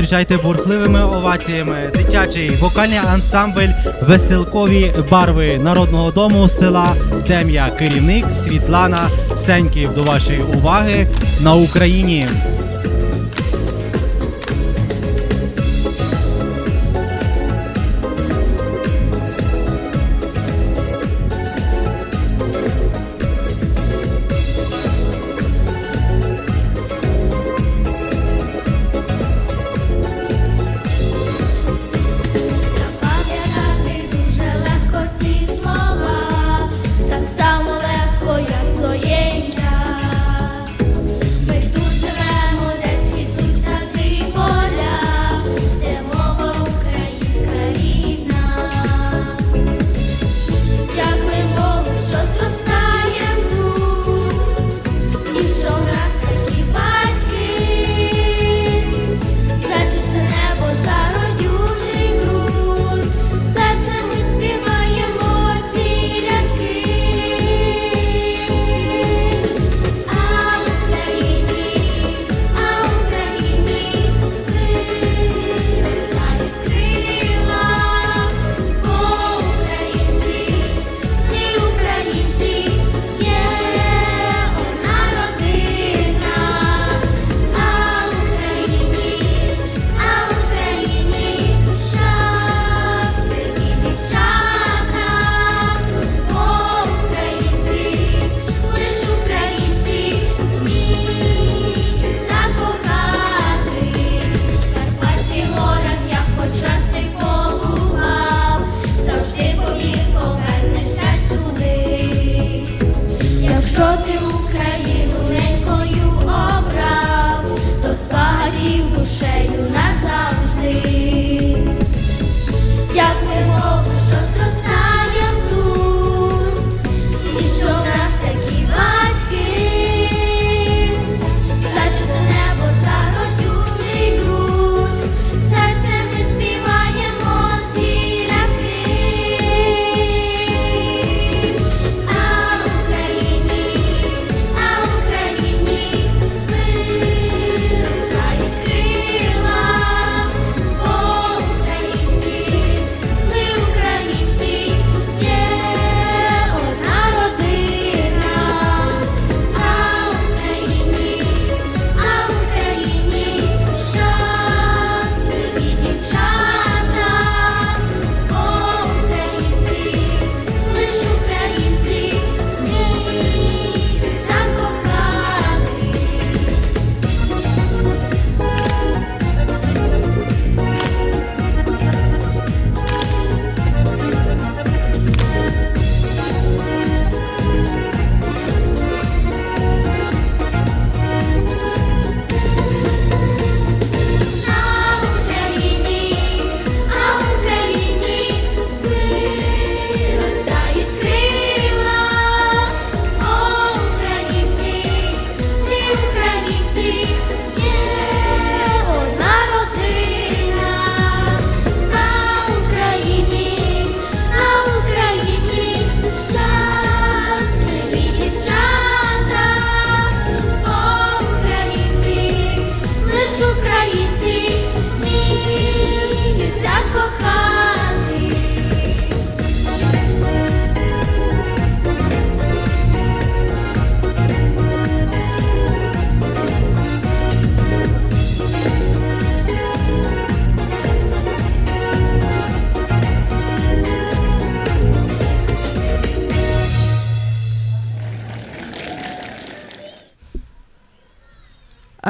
зустрічайте бурхливими оваціями дитячий вокальний ансамбль веселкові барви народного дому села Дем'я. Керівник Світлана Сеньків. До вашої уваги на Україні.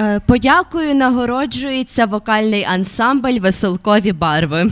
Е, Подякою нагороджується вокальний ансамбль Веселкові барви.